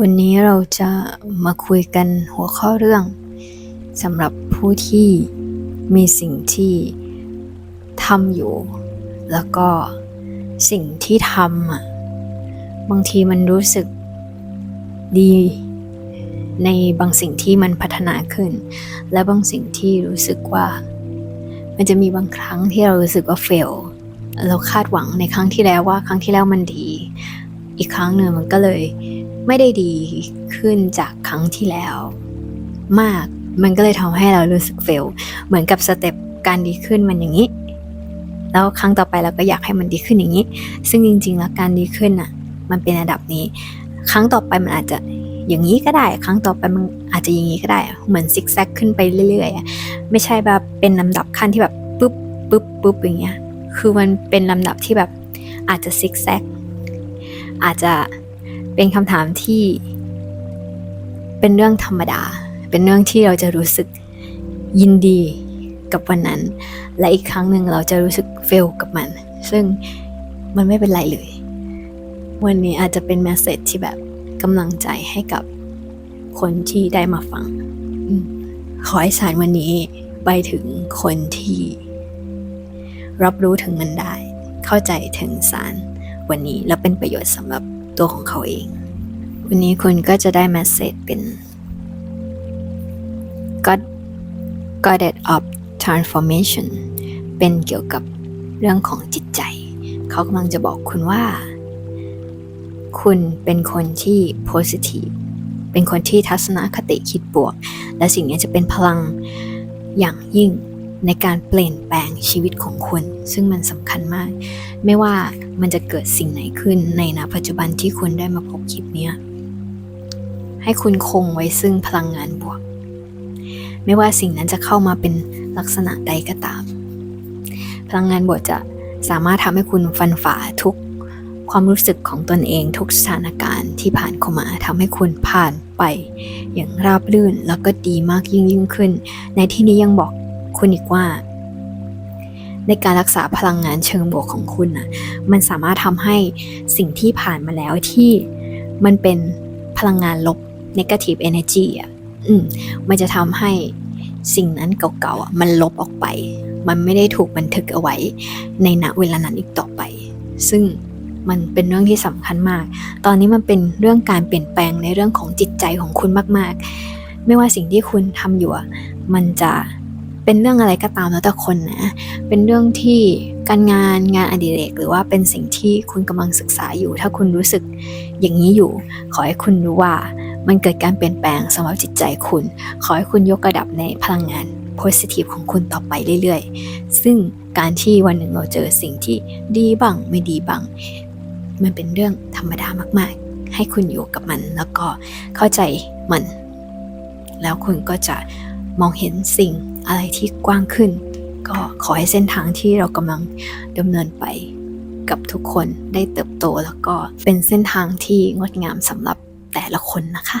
วันนี้เราจะมาคุยกันหัวข้อเรื่องสำหรับผู้ที่มีสิ่งที่ทำอยู่ แล้วก็สิ่งที่ทำอะบางทีมันรู้สึกดี ในบางสิ่งที่มันพัฒนาขึ้น และบางสิ่งที่รู้สึกว่า มันจะมีบางครั้งที่เรารู้สึกว่าเฟลเราคาดหวังในครั้งที่แล้วว่าครั้งที่แล้วมันดี อีกครั้งหนึ่งมันก็เลย ไม่ได้ดีขึ้นจากครั้งที่แล้ว มากมันก็เลยทำให้เรารู้สึกเฟล เหมือนกับสเต็ปการดีขึ้นมันอย่างนี้ แล้วครั้งต่อไปเราก็อยากให้มันดีขึ้นอย่างนี้ ซึ่งจริง ๆ แล้วการดีขึ้นอะ มันเป็นระดับนี้ ครั้งต่อไปมันอาจจะอย่างนี้ก็ได้ ครั้งต่อไปมันอาจจะอย่างนี้ก็ได้ เหมือนซิกแซกขึ้นไปเรื่อยๆอไม่ใช่แบบเป็นลำดับขั้นที่แบบปุ๊บปุ๊บปุ๊บอย่างเงี้ย คือมันเป็นลำดับที่แบบอาจจะซิกแซกอาจจะ เป็นคำถามที่ เป็นเรื่องธรรมดา เป็นเรื่องที่เราจะรู้สึกยินดีกับวันนั้น และอีกครั้งหนึ่งเราจะรู้สึกเฟลกับมัน ซึ่งมันไม่เป็นไรเลย วันนี้อาจจะเป็นแมสเซจที่แบบกำลังใจให้กับคนที่ได้มาฟัง ขอให้สารวันนี้ไปถึงคนที่ รับรู้ถึงมันได้ เข้าใจถึงสารวันนี้และเป็นประโยชน์สำหรับ ตัวของเขาเอง วันนี้คุณก็จะได้แมสเซจเป็น God Goddess of Transformation เป็นเกี่ยวกับเรื่องของจิตใจ เขากำลังจะบอกคุณว่า คุณเป็นคนที่ positive เป็นคนที่ทัศนคติคิดบวก และสิ่งนี้จะเป็นพลังอย่างยิ่ง ในการเปลี่ยนแปลงชีวิตของคุณซึ่งมันสำคัญมาก ไม่ว่ามันจะเกิดสิ่งไหนขึ้นในณปัจจุบันที่คุณได้มาพบคลิปนี้ให้คุณคงไว้ซึ่งพลังงานบวก ไม่ว่าสิ่งนั้นจะเข้ามาเป็นลักษณะใดก็ตาม พลังงานบวกจะสามารถทำให้คุณฟันฝ่าทุกความรู้สึกของตนเองทุกสถานการณ์ที่ผ่านเข้ามาทำให้คุณผ่านไปอย่างราบรื่นแล้วก็ดีมากยิ่งยิ่งขึ้น ในที่นี้ยังบอก คุณอีกว่า ในการรักษาพลังงานเชิงบวกของคุณนะมันสามารถทำให้สิ่งที่ผ่านมาแล้วที่มันเป็นพลังงานลบ negative energy อะอืมมันจะทำให้สิ่งนั้นเก่าๆอะมันลบออกไป มันไม่ได้ถูกบันทึกเอาไว้ในณเวลานั้นอีกต่อไป ซึ่งมันเป็นเรื่องที่สำคัญมาก ตอนนี้มันเป็นเรื่องการเปลี่ยนแปลงในเรื่องของจิตใจของคุณมากๆ ไม่ว่าสิ่งที่คุณทำอยู่มันจะ เป็นเรื่องอะไรก็ตามแล้วแต่คนนะ เป็นเรื่องที่การงานงานอดิเรก หรือว่าเป็นสิ่งที่คุณกำลังศึกษาอยู่ ถ้าคุณรู้สึกอย่างนี้อยู่ ขอให้คุณรู้ว่ามันเกิดการเปลี่ยนแปลงสำหรับจิตใจคุณ ขอให้คุณยกระดับในพลังงาน positive ของคุณต่อไปเรื่อยๆ ซึ่งการที่วันหนึ่งเราเจอสิ่งที่ดีบ้างไม่ดีบ้าง มันเป็นเรื่องธรรมดามากๆ ให้คุณอยู่กับมันแล้วก็เข้าใจมัน แล้วคุณก็จะมองเห็นสิ่ง อะไรที่กว้างขึ้น ก็ขอให้เส้นทางที่เรากำลังดำเนินไปกับทุกคนได้เติบโตแล้วก็เป็นเส้นทางที่งดงามสำหรับแต่ละคนนะคะ